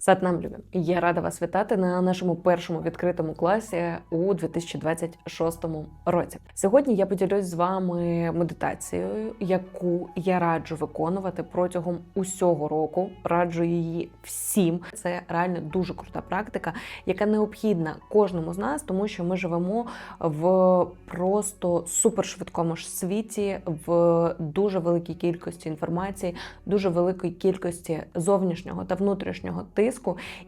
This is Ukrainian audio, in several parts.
Сатнам любим. Я рада вас вітати на нашому першому відкритому класі у 2026 році. Сьогодні я поділюсь з вами медитацією, яку я раджу виконувати протягом усього року. Раджу її всім. Це реально дуже крута практика, яка необхідна кожному з нас, тому що ми живемо в просто супершвидкому ж світі, в дуже великій кількості інформації, дуже великій кількості зовнішнього та внутрішнього тиску,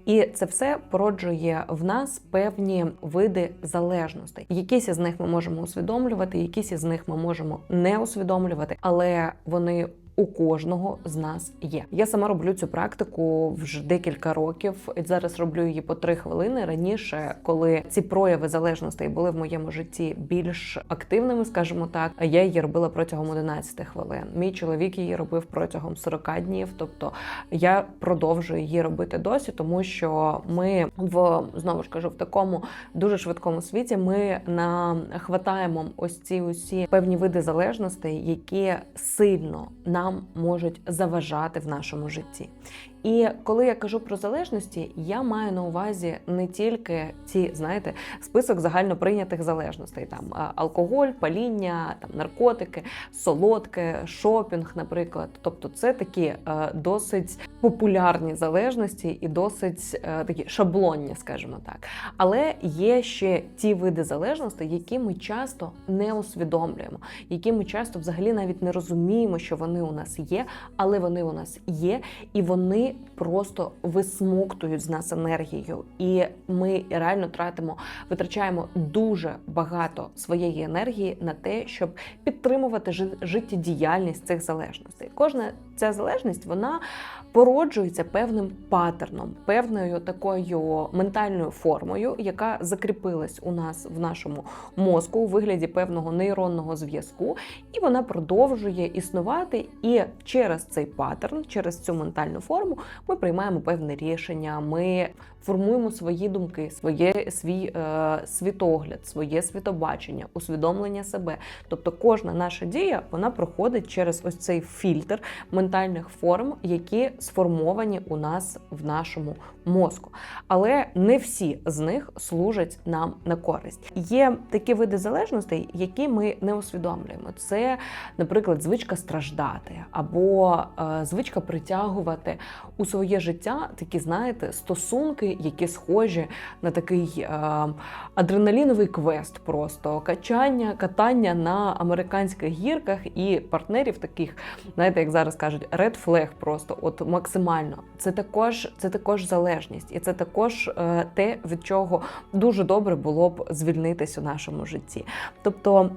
і це все породжує в нас певні види залежностей. Якісь із них ми можемо усвідомлювати, якісь із них ми можемо не усвідомлювати, але вони у кожного з нас є. Я сама роблю цю практику вже декілька років. І зараз роблю її по три хвилини. Раніше, коли ці прояви залежностей були в моєму житті більш активними, скажімо так, я її робила протягом 11 хвилин. Мій чоловік її робив протягом 40 днів. Тобто я продовжую її робити досі, тому що ми в знову ж кажу в такому дуже швидкому світі. Ми нахватаємо ось ці усі певні види залежностей, які сильно нам можуть заважати в нашому житті. І коли я кажу про залежності, я маю на увазі не тільки ці, знаєте, список загально прийнятих залежностей: там алкоголь, паління, там наркотики, солодке, шопінг, наприклад. Тобто, це такі е, досить популярні залежності і досить е, такі шаблонні, скажімо так. Але є ще ті види залежностей, які ми часто не усвідомлюємо, які ми часто взагалі навіть не розуміємо, що вони у нас є, але вони у нас є, і вони просто висмоктують з нас енергію, і ми реально тратимо, витрачаємо дуже багато своєї енергії на те, щоб підтримувати життєдіяльність цих залежностей. Кожна ця залежність вона породжується певним паттерном, певною такою ментальною формою, яка закріпилась у нас в нашому мозку у вигляді певного нейронного зв'язку, і вона продовжує існувати. І через цей паттерн, через цю ментальну форму, ми приймаємо певне рішення. Ми формуємо свої думки, своє свій е, світогляд, своє світобачення, усвідомлення себе. Тобто, кожна наша дія вона проходить через ось цей фільтр ментальних форм, які сформовані у нас в нашому мозку. Але не всі з них служать нам на користь. Є такі види залежностей, які ми не усвідомлюємо. Це, наприклад, звичка страждати або е, звичка притягувати у своє життя такі, знаєте, стосунки, які схожі на такий е, адреналіновий квест, просто качання, катання на американських гірках і партнерів таких, знаєте, як зараз кажуть, red flag просто, от максимально. Це також, це також залежність, і це також е, те, від чого дуже добре було б звільнитись у нашому житті. Тобто.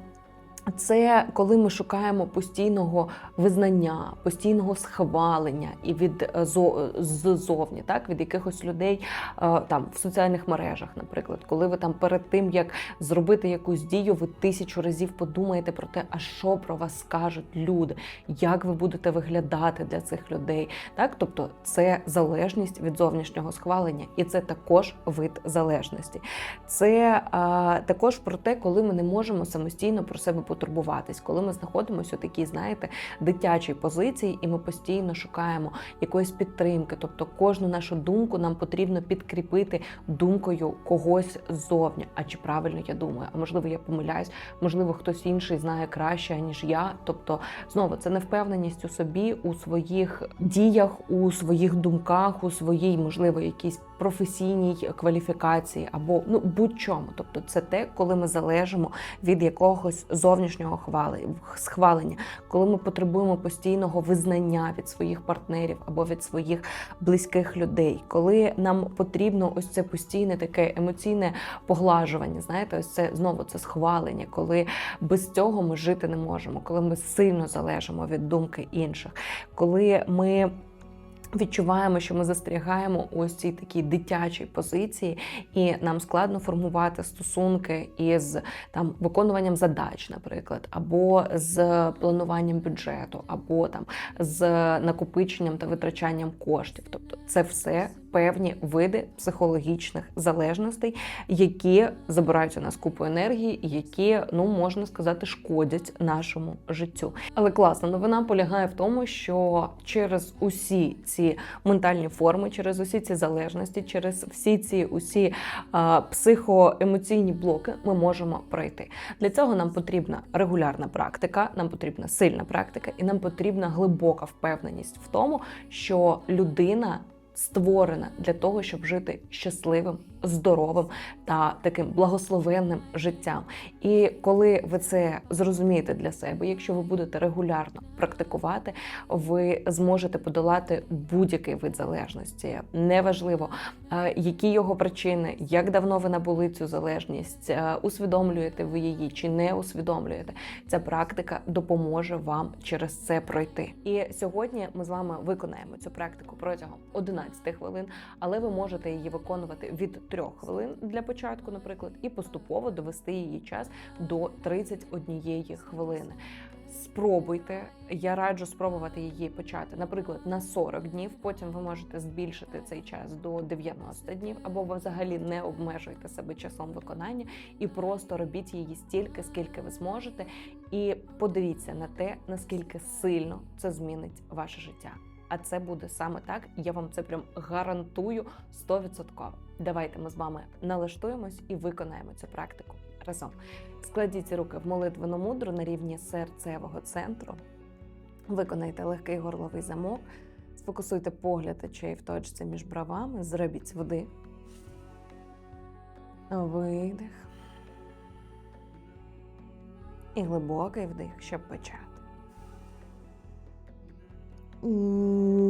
Це коли ми шукаємо постійного визнання, постійного схвалення і від е, зо- ззовні, так від якихось людей е, там в соціальних мережах, наприклад, коли ви там перед тим як зробити якусь дію, ви тисячу разів подумаєте про те, а що про вас скажуть люди, як ви будете виглядати для цих людей. Так, тобто це залежність від зовнішнього схвалення, і це також вид залежності. Це а, також про те, коли ми не можемо самостійно про себе потурбуватись, коли ми знаходимося у такій, знаєте, дитячій позиції, і ми постійно шукаємо якоїсь підтримки. Тобто кожну нашу думку нам потрібно підкріпити думкою когось ззовні. А чи правильно я думаю? А можливо, я помиляюсь, можливо, хтось інший знає краще ніж я. Тобто, знову це невпевненість у собі, у своїх діях, у своїх думках, у своїй, можливо, якійсь професійній кваліфікації або ну будь-чому. Тобто, це те, коли ми залежимо від якогось зовнішнього хвали, схвалення, коли ми потребуємо постійного визнання від своїх партнерів або від своїх близьких людей, коли нам потрібно ось це постійне таке емоційне поглажування. Знаєте, ось це знову це схвалення, коли без цього ми жити не можемо, коли ми сильно залежимо від думки інших, коли ми. Відчуваємо, що ми застрягаємо ось цій такій дитячій позиції, і нам складно формувати стосунки із там виконуванням задач, наприклад, або з плануванням бюджету, або там з накопиченням та витрачанням коштів. Тобто, це все певні види психологічних залежностей, які забирають у нас купу енергії, які, ну можна сказати, шкодять нашому життю. Але класна новина полягає в тому, що через усі ці ментальні форми, через усі ці залежності, через всі ці усі а, психоемоційні блоки ми можемо пройти. Для цього нам потрібна регулярна практика, нам потрібна сильна практика, і нам потрібна глибока впевненість в тому, що людина створена для того, щоб жити щасливим, здоровим та таким благословенним життям. І коли ви це зрозумієте для себе, якщо ви будете регулярно практикувати, ви зможете подолати будь-який вид залежності. Неважливо, е, які його причини, як давно ви набули цю залежність, е, усвідомлюєте ви її чи не усвідомлюєте. Ця практика допоможе вам через це пройти. І сьогодні ми з вами виконаємо цю практику протягом 11 хвилин, але ви можете її виконувати від 3 хвилин для початку, наприклад, і поступово довести її час до 31 хвилини. Спробуйте, я раджу спробувати її почати, наприклад, на 40 днів. Потім ви можете збільшити цей час до 90 днів, або ви взагалі не обмежуйте себе часом виконання і просто робіть її стільки, скільки ви зможете, і подивіться на те, наскільки сильно це змінить ваше життя. А це буде саме так. Я вам це прям гарантую 100%. Давайте ми з вами налаштуємось і виконаємо цю практику разом. Складіть руки в молитвену мудру на рівні серцевого центру. Виконайте легкий горловий замок, сфокусуйте погляд очей в точці між бровами, зробіть вдих, видих і глибокий вдих, щоб почати. 嗯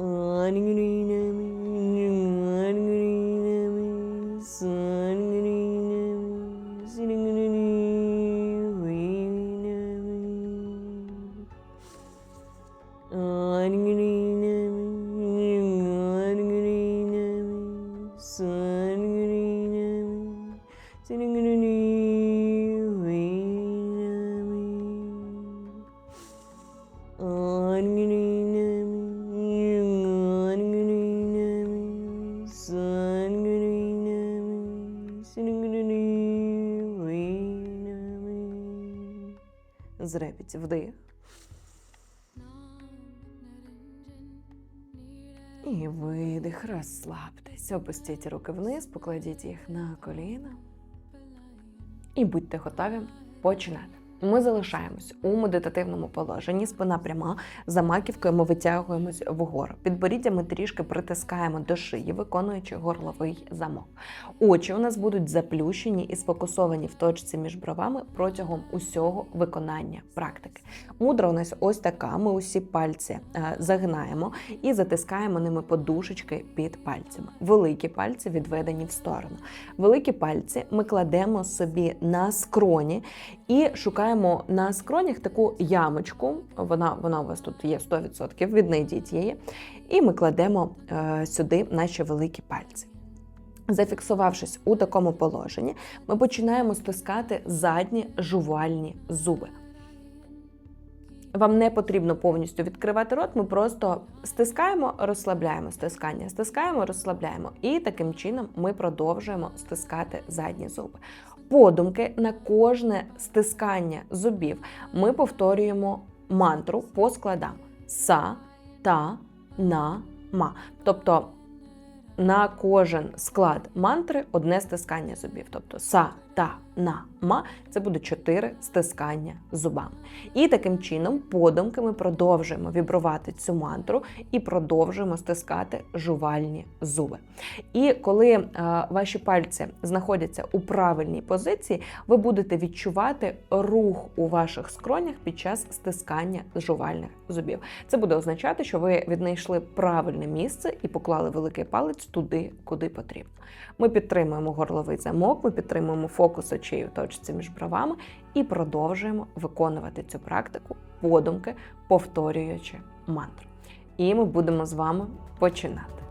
ആനിങ്ങനെ Зробіть вдих. І видих, розслабтесь. Опустіть руки вниз, покладіть їх на коліна. І будьте готові починати. Ми залишаємось у медитативному положенні, спина пряма, за маківкою ми витягуємось вгору. Підборіддя ми трішки притискаємо до шиї, виконуючи горловий замок. Очі у нас будуть заплющені і сфокусовані в точці між бровами протягом усього виконання практики. Мудра у нас ось така. Ми усі пальці е, загинаємо і затискаємо ними подушечки під пальцями. Великі пальці відведені в сторону. Великі пальці ми кладемо собі на скроні і шукаємо на скронях таку ямочку. Вона вона у вас тут є 100%, віднайдіть її. І ми кладемо е, сюди наші великі пальці. Зафіксувавшись у такому положенні, ми починаємо стискати задні жувальні зуби. Вам не потрібно повністю відкривати рот, ми просто стискаємо, розслабляємо стискання, стискаємо, розслабляємо. І таким чином ми продовжуємо стискати задні зуби. Подумки на кожне стискання зубів ми повторюємо мантру по складам са, та, на, ма. Тобто на кожен склад мантри одне стискання зубів. Тобто са, та, на, ма це буде чотири стискання зубами. І таким чином, подумки ми продовжуємо вібрувати цю мантру і продовжуємо стискати жувальні зуби. І коли е, ваші пальці знаходяться у правильній позиції, ви будете відчувати рух у ваших скронях під час стискання жувальних зубів. Це буде означати, що ви віднайшли правильне місце і поклали великий палець туди, куди потрібно. Ми підтримуємо горловий замок, ми підтримуємо фокус очей у точці між бровами і продовжуємо виконувати цю практику подумки, повторюючи мантру. І ми будемо з вами починати.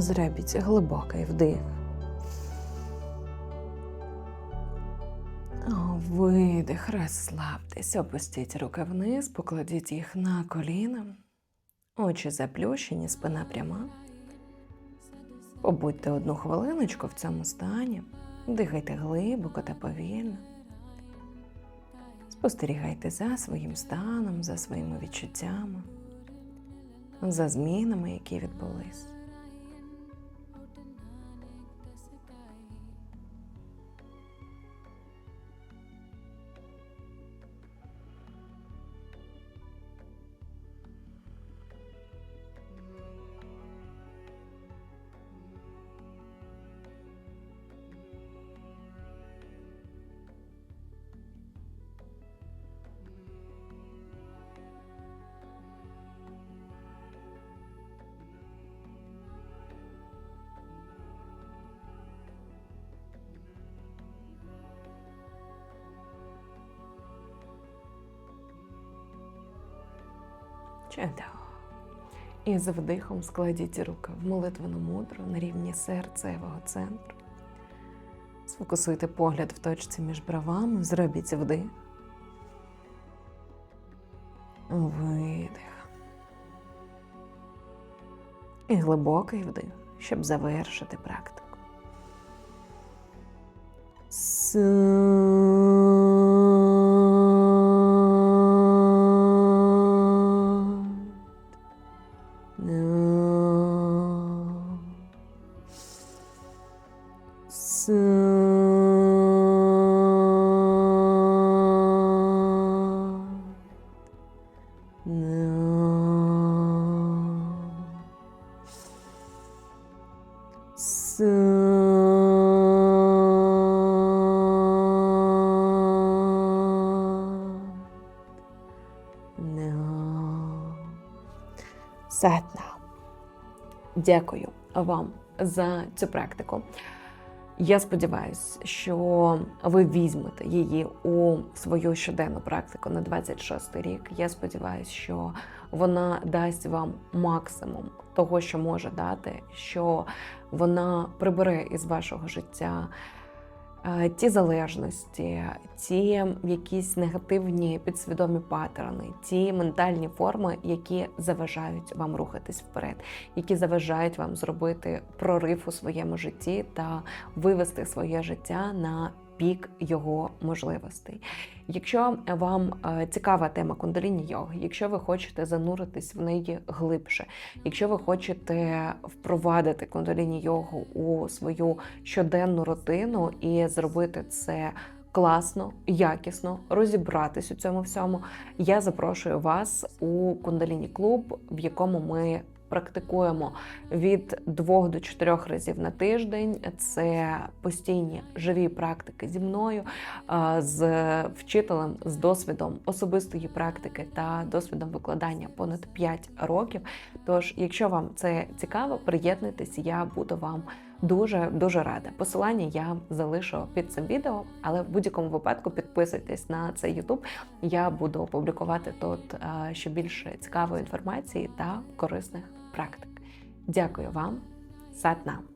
з глибокий вдих. Видих, розслабтесь, опустіть руки вниз, покладіть їх на коліна, очі заплющені, спина пряма. Побудьте одну хвилиночку в цьому стані, дихайте глибоко та повільно. Спостерігайте за своїм станом, за своїми відчуттями, за змінами, які відбулись. Чедао. І з вдихом складіть руки в молитвену мудру на рівні серцевого центру. Сфокусуйте погляд в точці між бровами, зробіть вдих. Видих. І глибокий вдих, щоб завершити практику. С Дякую вам за цю практику. Я сподіваюся, що ви візьмете її у свою щоденну практику на 26 рік. Я сподіваюся, що вона дасть вам максимум того, що може дати, що вона прибере із вашого життя ті залежності, ті якісь негативні підсвідомі паттерни, ті ментальні форми, які заважають вам рухатись вперед, які заважають вам зробити прорив у своєму житті та вивести своє життя на пік його можливостей. Якщо вам е, цікава тема кундаліні йоги, якщо ви хочете зануритись в неї глибше, якщо ви хочете впровадити кундаліні йогу у свою щоденну рутину і зробити це класно, якісно, розібратись у цьому всьому, я запрошую вас у кундаліні клуб, в якому ми практикуємо від двох до чотирьох разів на тиждень. Це постійні живі практики зі мною, з вчителем з досвідом особистої практики та досвідом викладання понад 5 років. Тож, якщо вам це цікаво, приєднуйтесь, я буду вам дуже дуже рада. Посилання я залишу під цим відео, але в будь-якому випадку підписуйтесь на цей YouTube. Я буду публікувати тут ще більше цікавої інформації та корисних практик. Дякую вам, Сатнам!